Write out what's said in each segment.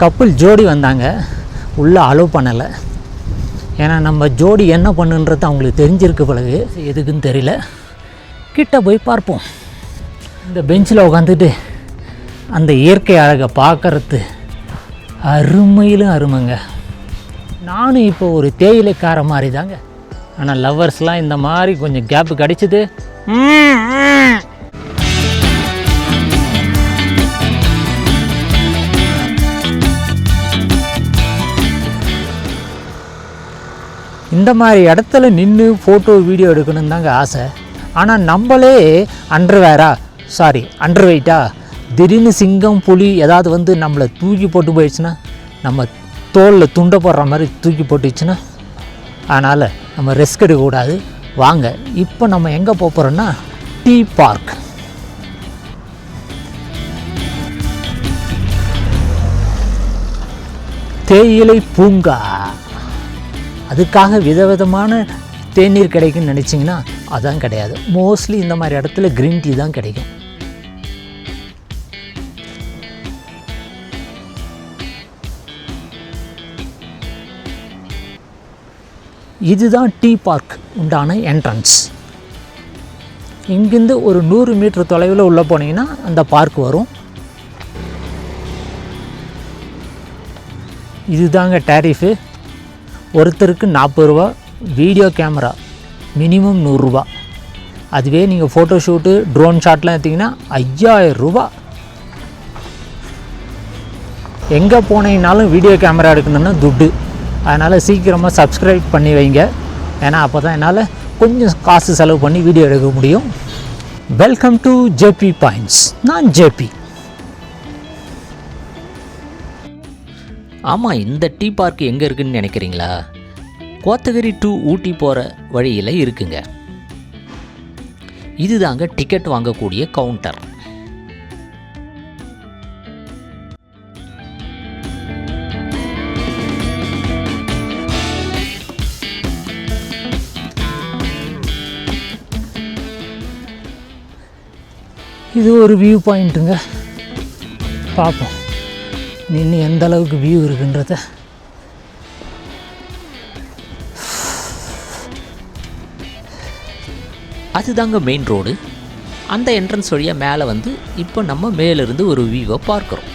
Couple ஜோடி வந்தாங்க. உள்ளே அலோவ் பண்ணலை. ஏன்னா நம்ம ஜோடி என்ன பண்ணுன்றது அவங்களுக்கு தெரிஞ்சிருக்கு பிறகு. எதுக்குன்னு தெரியல. கிட்ட போய் பார்ப்போம். இந்த பெஞ்சில் உட்காந்துட்டு அந்த இயற்கை அழகை பார்க்கறது அருமையிலும் அருமைங்க. நானும் இப்போ ஒரு தேயிலைக்கார மாதிரி தாங்க ஆனால் லவ்வர்ஸ்லாம் இந்த மாதிரி கொஞ்சம் கேப்பு கிடைச்சிது. அந்த மாதிரி இடத்துல நின்று ஃபோட்டோ வீடியோ எடுக்கணும்னு தாங்க ஆசை. ஆனால் நம்மளே அண்டர்வேரா சாரி அண்டர் வெயிட்டா திடீர்னு சிங்கம் புலி ஏதாவது வந்து நம்மளை தூக்கி போட்டு போயிடுச்சுன்னா நம்ம தோலில் துண்டை போடுற மாதிரி தூக்கி போட்டுச்சுன்னா அதனால் நம்ம ரெஸ்க் எடுக்கக்கூடாது. வாங்க இப்போ நம்ம எங்கே போக போகிறோன்னா டீ பார்க் தேயிலை பூங்கா. அதுக்காக விதவிதமான தேநீர் கிடைக்குன்னு நினச்சிங்கன்னா அதான் கிடையாது. மோஸ்ட்லி இந்த மாதிரி இடத்துல க்ரீன் டீ தான் கிடைக்கும். இதுதான் டீ பார்க் உண்டான என்ட்ரன்ஸ் இங்கேருந்து ஒரு நூறு மீட்டர் தொலைவில் உள்ளே போனீங்கன்னா அந்த பார்க் வரும். இதுதாங்க டேரிஃபு. ஒருத்தருக்கு நாற்பது ரூபா வீடியோ கேமரா மினிமம் நூறுரூவா அதுவே நீங்கள் ஃபோட்டோ ஷூட்டு ட்ரோன் ஷாட்லாம் எடுத்திங்கன்னா ஐயாயிரம் ரூபா. எங்கே போனீங்கனாலும் வீடியோ கேமரா எடுக்கணும்னா துட்டு. அதனால் சீக்கிரமாக சப்ஸ்கிரைப் பண்ணி வைங்க. ஏன்னா அப்போ தான் என்னால் கொஞ்சம் காசு செலவு பண்ணி வீடியோ எடுக்க முடியும். வெல்கம் டு ஜேபி பாயிண்ட்ஸ் நான் ஜேபி ஆமாம் இந்த டீ பார்க் எங்கே இருக்குன்னு நினைக்கிறீங்களா? கோத்தகிரி டு ஊட்டி போகிற வழியில் இருக்குங்க. இதுதாங்க டிக்கெட் வாங்கக்கூடிய கவுண்டர். இது ஒரு வியூ பாயிண்ட்டுங்க பார்ப்போம் நின்று எந்த அளவுக்கு வியூ இருக்குன்றத. அதுதாங்க மெயின் ரோடு அந்த என்ட்ரன்ஸ் வழியாக மேலே வந்து இப்போ நம்ம மேலிருந்து ஒரு வியூவை பார்க்குறோம்.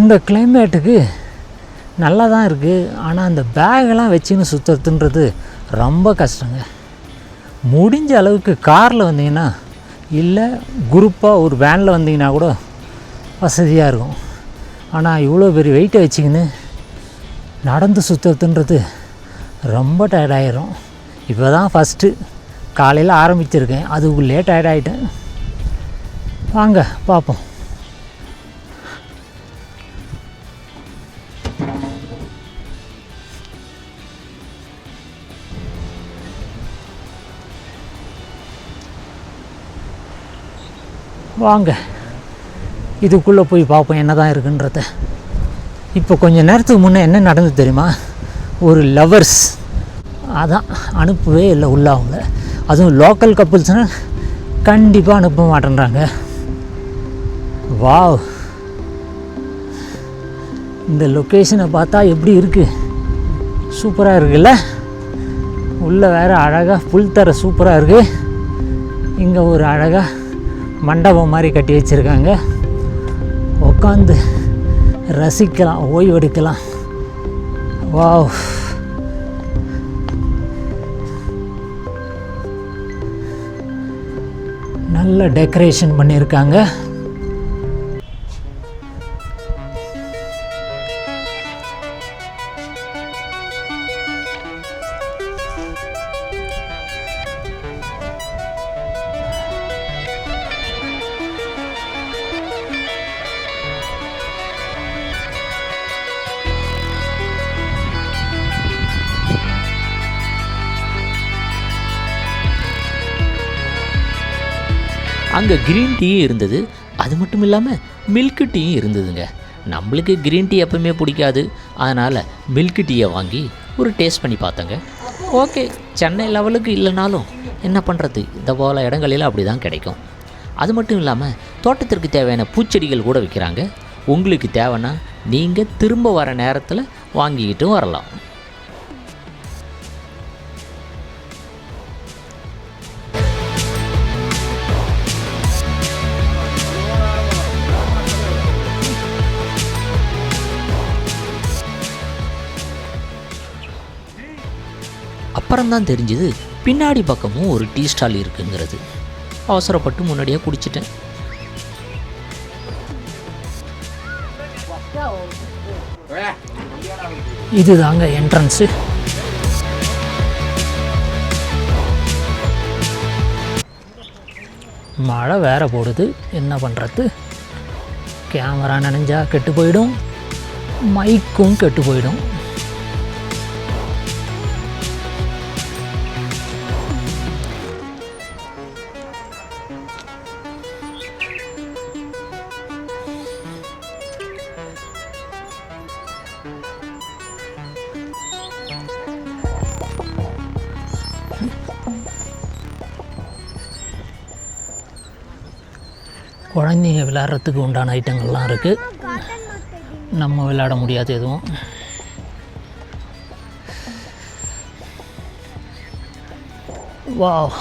இந்த கிளைமேட்டுக்கு நல்லா தான் இருக்குது ஆனால் அந்த பேகெல்லாம் வச்சுன்னு சுற்றுறதுன்றது ரொம்ப கஷ்டங்க. முடிஞ்ச அளவுக்கு காரில் வந்தீங்கன்னா இல்லை குரூப்பாக ஒரு வேனில் வந்தீங்கன்னா கூட வசதியாக இருக்கும். ஆனால் இவ்வளோ பெரிய வெயிட்டை வச்சுக்கின்னு நடந்து சுற்றுறதுன்றது ரொம்ப டயர்டாயிரும் இப்போ தான் ஃபஸ்ட்டு காலையில் ஆரம்பிச்சிருக்கேன். அதுக்கு டயர்ட் ஆகிட்டேன் வாங்க பார்ப்போம் வாங்க. இதுக்குள்ளே போய் பார்ப்போம் என்ன தான் இருக்குன்றத. இப்போ கொஞ்சம் நேரத்துக்கு முன்னே என்ன நடந்தது தெரியுமா? ஒரு லவர்ஸ் அதான் அனுப்பவே இல்லை உள்ள அவங்க அதுவும் லோக்கல் கப்புள்ஸ்னால் கண்டிப்பாக அனுப்ப மாட்டேன்றாங்க. வாவ். இந்த லொக்கேஷனை பார்த்தா எப்படி இருக்குது சூப்பராக இருக்குல்ல? உள்ளே வேறு அழகாக புல் தர சூப்பராக இருக்குது இங்கே ஒரு அழகாக மண்டபம் மாதிரி கட்டி வச்சுருக்காங்க. உட்காந்து ரசிக்கலாம் ஓய்வெடுக்கலாம். வாவ். நல்ல டெக்கரேஷன் பண்ணியிருக்காங்க. அங்கே க்ரீன் டீயும் இருந்தது. அது மட்டும் இல்லாமல் மில்க் டீயும் இருந்ததுங்க. நம்மளுக்கு க்ரீன் டீ எப்பவுமே பிடிக்காது. அதனால் மில்க் டீயை வாங்கி ஒரு டேஸ்ட் பண்ணி பார்த்தேங்க. ஓகே. சென்னை லெவலுக்கு இல்லைனாலும் என்ன பண்ணுறது இந்த போல் இடங்களில் அப்படி தான் கிடைக்கும். அது மட்டும் இல்லாமல் தோட்டத்திற்கு தேவையான பூச்செடிகள் கூட விற்கிறாங்க உங்களுக்கு தேவைன்னா நீங்கள் திரும்ப வர நேரத்தில் வாங்கிக்கிட்டும் வரலாம். அப்புறம்தான் தெரிஞ்சுது பின்னாடி பக்கமும் ஒரு டீ ஸ்டால் இருக்குங்கிறது. அவசரப்பட்டு முன்னாடியே குடிச்சிட்டேன். இது தாங்க என்ட்ரன்ஸு. மழை வேற போடுது என்ன பண்ணுறது கேமரா நினைஞ்சா கெட்டு போயிடும் மைக்கும் கெட்டு போயிடும். குழந்தைங்க விளையாடுறதுக்கு உண்டான ஐட்டங்கள்லாம் இருக்குது நம்ம விளையாட முடியாது எதுவும். வாவ்.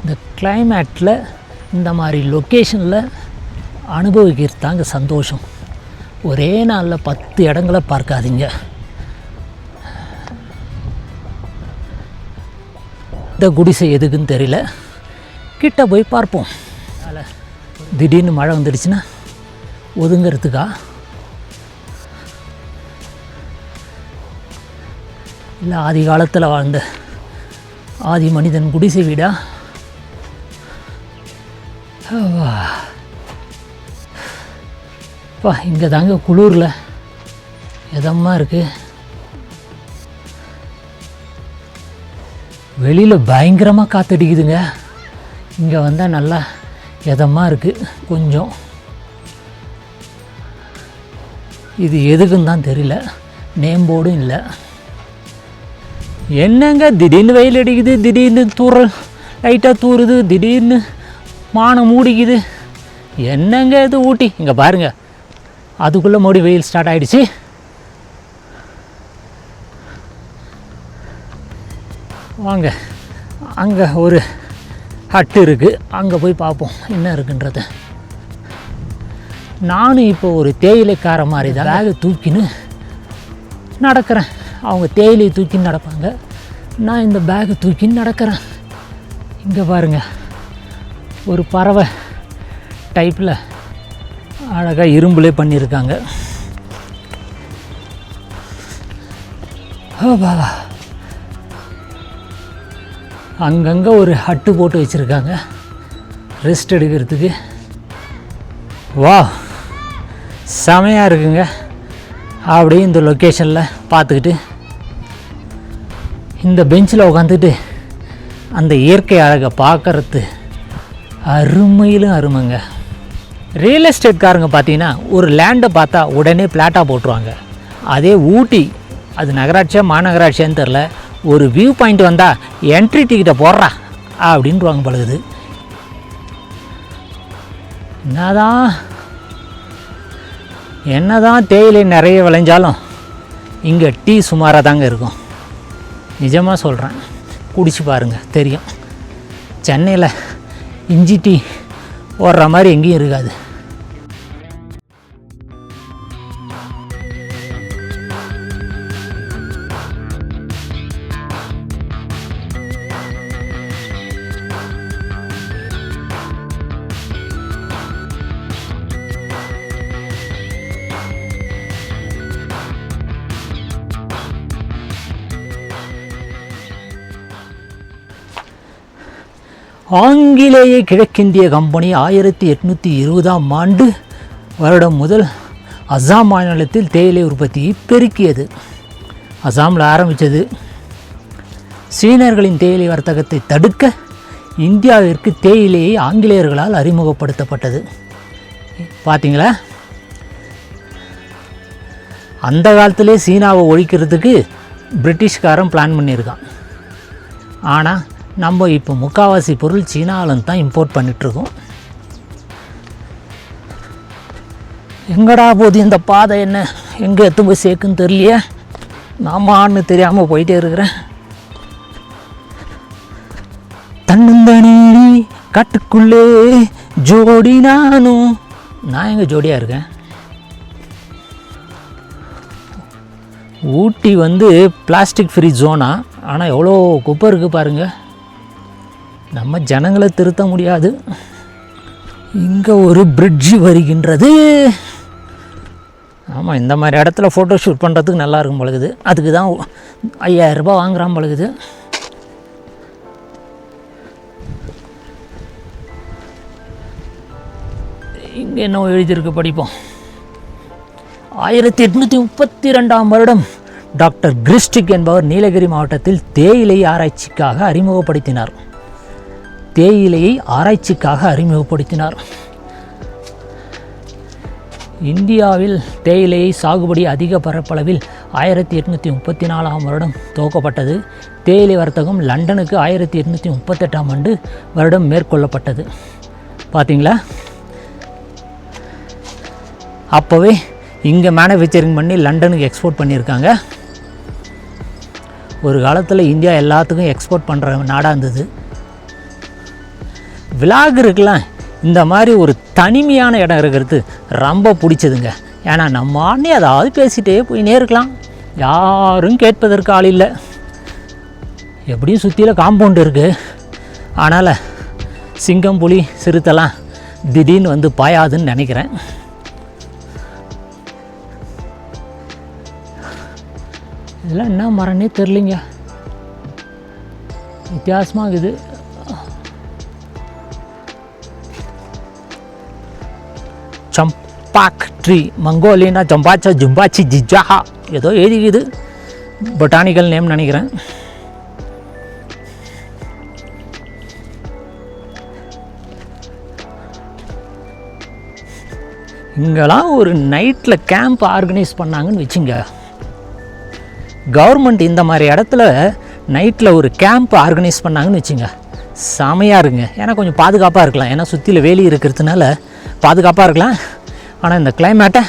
இந்த கிளைமேட்டில் இந்த மாதிரி லொக்கேஷனில் அனுபவிக்கிறது தாங்க சந்தோஷம். ஒரே நாளில் பத்து இடங்களை பார்க்காதீங்க. இந்த குடிசை எதுக்குன்னு தெரியல. கிட்ட போய் பார்ப்போம். திடீர்னு மழை வந்துடுச்சுன்னா ஒதுங்கிறதுக்கா? இல்லை ஆதி காலத்தில் வாழ்ந்த ஆதி மனிதன் குடிசை வீடா? அப்பா இங்கே தாங்க குளூரில். இதமாக இருக்குது வெளியில் பயங்கரமாக காத்தடிக்குதுங்க. இங்கே வந்தால் நல்லா இதமாக இருக்குது கொஞ்சம். இது எதுக்குன்னு தான் தெரியல. நேம் போர்டும் இல்லை. என்னங்க திடீர்னு வெயில் அடிக்குது திடீர்னு தூறல் லைட்டாக தூறுது திடீர்னு மானம் மூடிக்குது. என்னங்க இது ஊட்டி? இங்கே பாருங்கள் அதுக்குள்ளே மறுபடி வெயில் ஸ்டார்ட் ஆகிடுச்சு வாங்க. அங்கே ஒரு ஹட்டு இருக்குது அங்கே போய் பார்ப்போம் என்ன இருக்குன்றத. நானும் இப்போ ஒரு தேயிலைக்கார மாதிரி தான். பேகை தூக்கின்னு நடக்கிறேன். அவங்க தேயிலையை தூக்கின்னு நடப்பாங்க. நான் இந்த பேகை தூக்கின்னு நடக்கிறேன். இங்கே பாருங்க. ஒரு பறவை டைப்பில் அழகாக இரும்புலே பண்ணியிருக்காங்க ஓ பாபா அங்கங்கே ஒரு ஹட்டு போட்டு வச்சுருக்காங்க. ரெஸ்ட் எடுக்கிறதுக்கு. வா செமையாக இருக்குங்க. அப்படியே இந்த லொக்கேஷனில் பார்த்துக்கிட்டு. இந்த பெஞ்சில் உட்காந்துட்டு அந்த இயற்கை அழகை பார்க்கறது அருமையிலும் அருமைங்க. ரியல் எஸ்டேட்காரங்க பார்த்தீங்கன்னா ஒரு லேண்டை பார்த்தா உடனே பிளாட்டாக போட்டுருவாங்க. அதே ஊட்டி அது நகராட்சியா மாநகராட்சியான்னு தெரில ஒரு வியூ பாயிண்ட் வந்தால் என்ட்ரி டிக்கெட்டை போடுறா அப்படின்ட்டுவாங்க பழகுது என்னதான் என்னதான் தேயிலை நிறைய விளைஞ்சாலும் இங்கே டீ சுமாராக தாங்க இருக்கும். நிஜமாக சொல்கிறேன் குடிச்சு பாருங்கள் தெரியும். சென்னையில் இஞ்சி டீ ஓடுற மாதிரி எங்கேயும் இருக்காது. ஆங்கிலேய கிழக்கிந்திய கம்பெனி ஆயிரத்தி எட்நூற்றி இருபதாம் ஆண்டு வருடம் முதல் அசாம் மாநிலத்தில் தேயிலை உற்பத்தியை பெருக்கியது. அசாமில் ஆரம்பித்தது. சீனர்களின் தேயிலை வர்த்தகத்தை தடுக்க இந்தியாவிற்கு தேயிலையை ஆங்கிலேயர்களால் அறிமுகப்படுத்தப்பட்டது. பார்த்தீங்களா அந்த காலத்திலே சீனாவை ஒழிக்கிறதுக்கு பிரிட்டிஷ்காரன் பிளான் பண்ணியிருக்கான். ஆனால் நம்ம இப்போ முக்காவாசி பொருள் சீனாவிலேருந்து தான் இம்போர்ட் பண்ணிகிட்ருக்கோம் எங்கடா போகுது இந்த பாதை என்ன? எங்கே எத்து போய் சேர்க்குன்னு தெரியலையே. நாமான்னு தெரியாமல் போயிட்டே இருக்கிறேன். தன்னந்தனி காட்டுக்குள்ளே ஜோடி நானும். நான் எங்கே ஜோடியாக இருக்கேன்? ஊட்டி வந்து பிளாஸ்டிக் ஃப்ரீ ஜோனா. ஆனால் எவ்வளோ குப்பை இருக்குது பாருங்கள் நம்ம ஜனங்களை திருத்த முடியாது. இங்கே ஒரு பிரிட்ஜு வருகின்றது. ஆமாம் இந்த மாதிரி இடத்துல ஃபோட்டோ ஷூட் பண்ணுறதுக்கு நல்லா இருக்கும் பழகுது அதுக்கு தான் ஐயாயிரரூபா வாங்குகிறான் பழகுது இங்கே என்ன எழுதியிருக்கு படிப்போம். ஆயிரத்தி எட்நூற்றி முப்பத்தி ரெண்டாம் வருடம் டாக்டர் கிறிஸ்டிக் என்பவர் நீலகிரி மாவட்டத்தில் தேயிலை ஆராய்ச்சிக்காக அறிமுகப்படுத்தினார். தேயிலையை ஆராய்ச்சிக்காக அறிமுகப்படுத்தினார். இந்தியாவில் தேயிலையை சாகுபடி அதிக பரப்பளவில் ஆயிரத்தி எட்நூற்றி முப்பத்தி நாலாம் வருடம் துவக்கப்பட்டது. தேயிலை வர்த்தகம் லண்டனுக்கு ஆயிரத்தி எட்நூற்றி முப்பத்தெட்டாம் ஆண்டு வருடம் மேற்கொள்ளப்பட்டது. பார்த்தீங்களா அப்போவே இங்கே மேனுஃபேக்சரிங் பண்ணி லண்டனுக்கு எக்ஸ்போர்ட் பண்ணியிருக்காங்க. ஒரு காலத்தில் இந்தியா எல்லாத்துக்கும் எக்ஸ்போர்ட் பண்ணுற நாடாக இருந்தது. விலாகருக்கெல்லாம் இந்த மாதிரி ஒரு தனிமையான இடம் இருக்கிறது ரொம்ப பிடிச்சதுங்க. ஏன்னா நம்ம ஆடனே அதாவது பேசிகிட்டே போயினே இருக்கலாம். யாரும் கேட்பதற்கு ஆள் இல்லை. எப்படியும் சுற்றியில் காம்பவுண்ட் இருக்குது அதனால் சிங்கம் புலி சிறுத்தெல்லாம் திடீர்னு வந்து பாயாதுன்னு நினைக்கிறேன். இதெல்லாம் என்ன மரம்னே தெரிலிங்க வித்தியாசமாக இருக்குது. சம்பாக் ட்ரீ மங்கோலினா ஜம்பாச்சா ஜும்பாச்சி ஜிஜாஹா ஏதோ எழுதிக்குது. பொட்டானிக்கல் நேம் நினைக்கிறேன். இங்கெல்லாம் ஒரு நைட்டில் கேம்ப் ஆர்கனைஸ் பண்ணாங்கன்னு வச்சுங்க. கவர்மெண்ட் இந்த மாதிரி இடத்துல நைட்டில் ஒரு கேம்ப் ஆர்கனைஸ் பண்ணாங்கன்னு வச்சுங்க. செமையாக இருக்குங்க. ஏன்னா கொஞ்சம் பாதுகாப்பாக இருக்கலாம். ஏன்னா சுற்றில வேலி இருக்கிறதுனால பாதுகாப்பாக இருக்கலாம். ஆனால் இந்த கிளைமேட்டை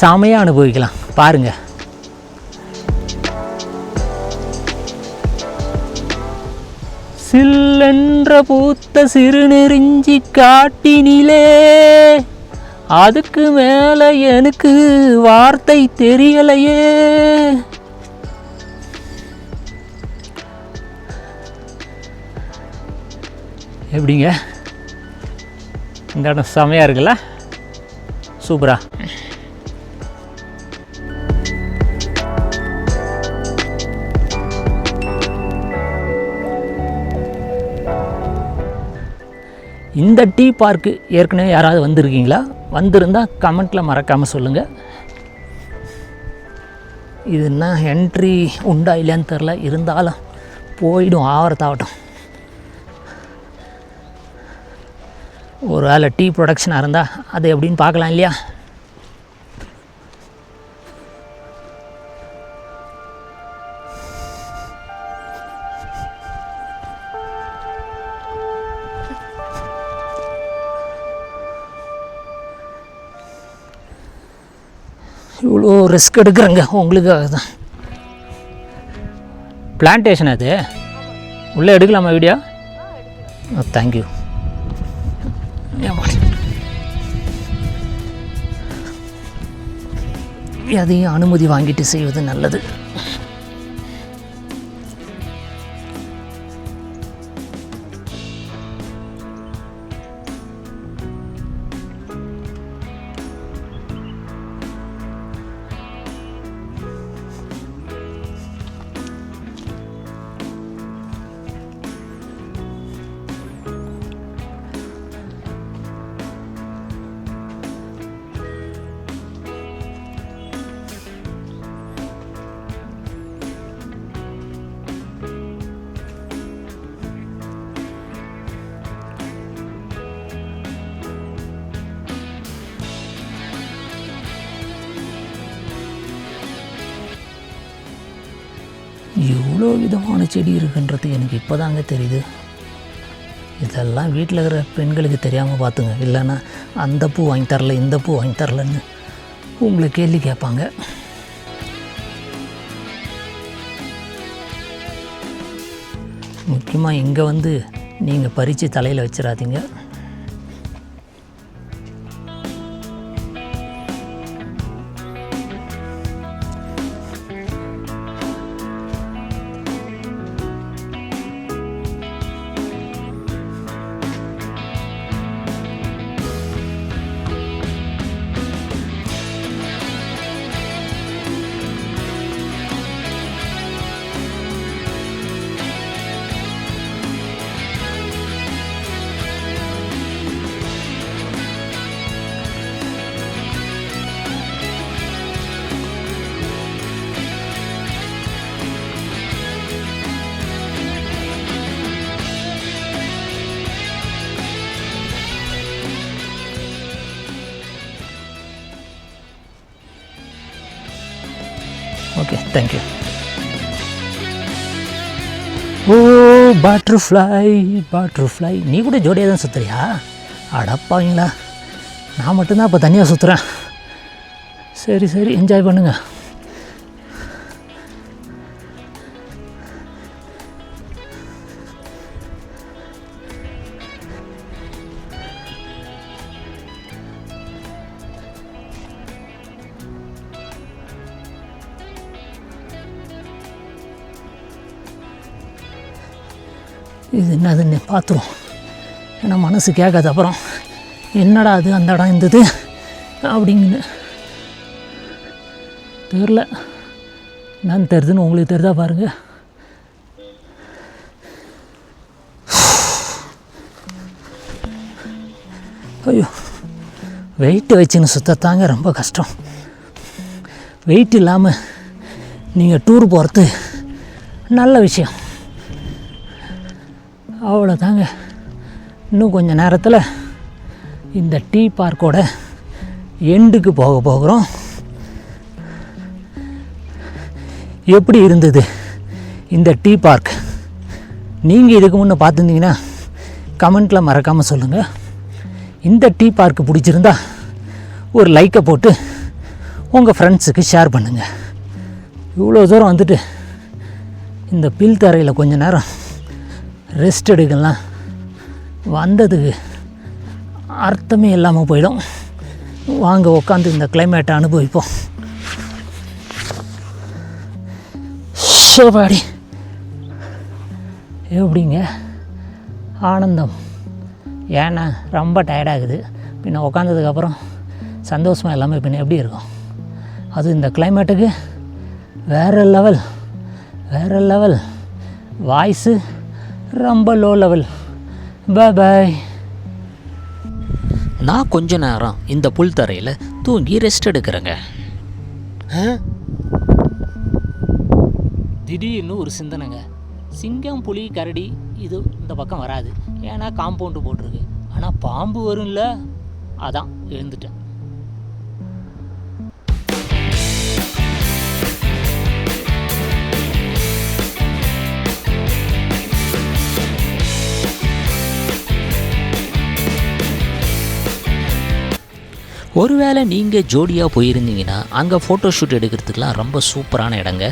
செமையாக அனுபவிக்கலாம். பாருங்கள் சில்லென்ற பூத்த சிறுநெறிஞ்சி காட்டினிலே அதுக்கு மேலே எனக்கு வார்த்தை தெரியலையே. எப்படிங்க? இந்த இடம் செமையாக இருக்குல்ல? சூப்பரா. இந்த டீ பார்க்கு ஏற்கனவே யாராவது வந்திருக்கீங்களா? வந்திருந்தால் கமெண்ட்டில் மறக்காமல் சொல்லுங்கள் இது என்ன என்ட்ரி உண்டா இல்லையான்னு தெரில இருந்தாலும் போயிடும் ஆவரத்தாகட்டும் ஒரு வேளை டீ ப்ரொடக்ஷனாக இருந்தால் அது எப்படின்னு பார்க்கலாம் இல்லையா? இவ்வளோ ரிஸ்க் எடுக்கிறேங்க உங்களுக்காக தான். பிளான்டேஷன் அது? உள்ளே எடுக்கலாமா வீடியோ தேங்க்யூ அதையும் அனுமதி வாங்கிட்டு செய்வது நல்லது. இவ்வளோ விதமான செடி இருக்குன்றது எனக்கு இப்போ தாங்க தெரியுது. இதெல்லாம் வீட்டில் இருக்கிற பெண்களுக்கு தெரியாமல் பார்த்துங்க. இல்லைன்னா அந்த பூ வாங்கி தரல இந்த பூ வாங்கி தரலன்னு உங்களை கேள்வி கேட்பாங்க. முக்கியமாக இங்கே வந்து நீங்கள் பறித்து தலையில் வச்சிடாதீங்க. தேங்க்யூ ஓ பட்டர்ஃப்ளை பட்டர்ஃப்ளை நீ கூட ஜோடியாக தான் சுற்றுறியா அடப்பாங்களா நான் மட்டும்தான் இப்போ தனியாக சுற்றுறேன் சரி சரி என்ஜாய் பண்ணுங்க. இது என்னதுன்னு பார்த்துருவோம். ஏன்னா மனசு கேட்காது அப்புறம். என்னடா அது அந்த இடம் இருந்தது அப்படிங்கன்னு. தெரில என்னன்னு தெரியுதுன்னு உங்களுக்கு தெரிதா பாருங்கள் ஐயோ. வெயிட்டு வச்சுன்னு சுத்தத்தாங்க ரொம்ப கஷ்டம். வெயிட் இல்லாமல் நீங்கள் டூர் போகிறது நல்ல விஷயம். அவ்வளோதாங்க இன்னும் கொஞ்சம் நேரத்தில் இந்த டீ பார்க்கோட எண்டுக்கு போக போகிறோம். எப்படி இருந்தது இந்த டீ பார்க்? நீங்கள் இதுக்கு முன்னே பார்த்துருந்தீங்கன்னா கமெண்ட்டில் மறக்காமல் சொல்லுங்கள் இந்த டீ பார்க்கு பிடிச்சிருந்தா ஒரு லைக்கை போட்டு உங்கள் ஃப்ரெண்ட்ஸுக்கு ஷேர் பண்ணுங்கள் இவ்வளோ தூரம் வந்துட்டு இந்த பில் தரையில் கொஞ்சம் நேரம் ரெஸ்ட் எடுக்கலாம். வந்ததுக்கு அர்த்தமே இல்லாமல் போயிடும். வாங்க உட்காந்து இந்த கிளைமேட்டை அனுபவிப்போம். சோபாடி எப்படிங்க? ஆனந்தம். ஏன்னா ரொம்ப டயர்டாகுது பின்ன உட்காந்ததுக்கப்புறம் சந்தோஷமாக எல்லாமே பின்ன எப்படி இருக்கும்? அது இந்த கிளைமேட்டுக்கு வேறு லெவல் வேறு லெவல் வாய்ஸு ரொம்ப லோ லெவல் பாய் பாய் நான் கொஞ்ச நேரம் இந்த புல் தரையில் தூங்கி ரெஸ்ட் எடுக்கிறேங்க. திடீர்னு ஒரு சிந்தனைங்க. சிங்கம் புலி கரடி இது இந்த பக்கம் வராது. ஏன்னா காம்பவுண்டு போட்டிருக்கு. ஆனால் பாம்பு வரும்ல? அதான் எழுந்துட்டேன். ஒருவேளை நீங்கள் ஜோடியாக போயிருந்தீங்கன்னா அங்கே ஃபோட்டோ ஷூட் எடுக்கிறதுக்கெலாம் ரொம்ப சூப்பரான இடங்க.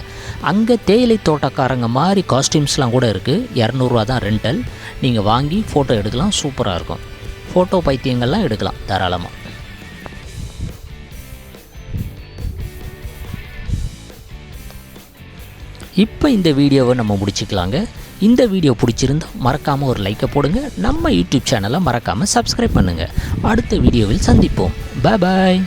அங்கே தேயிலை தோட்டக்காரங்க மாதிரி காஸ்டியூம்ஸ்லாம் கூட இருக்குது இரநூறுவா தான் ரெண்டல் நீங்கள் வாங்கி ஃபோட்டோ எடுக்கலாம் சூப்பராக இருக்கும். ஃபோட்டோ பைத்தியங்கள்லாம் எடுக்கலாம் தாராளமாக இப்போ இந்த வீடியோவை நம்ம முடிச்சுக்கலாங்க. இந்த வீடியோ பிடிச்சிருந்தா மறக்காமல் ஒரு லைக்கை போடுங்க. நம்ம யூடியூப் சேனலை மறக்காமல் சப்ஸ்கிரைப் பண்ணுங்கள் அடுத்த வீடியோவில் சந்திப்போம். பாய் பாய்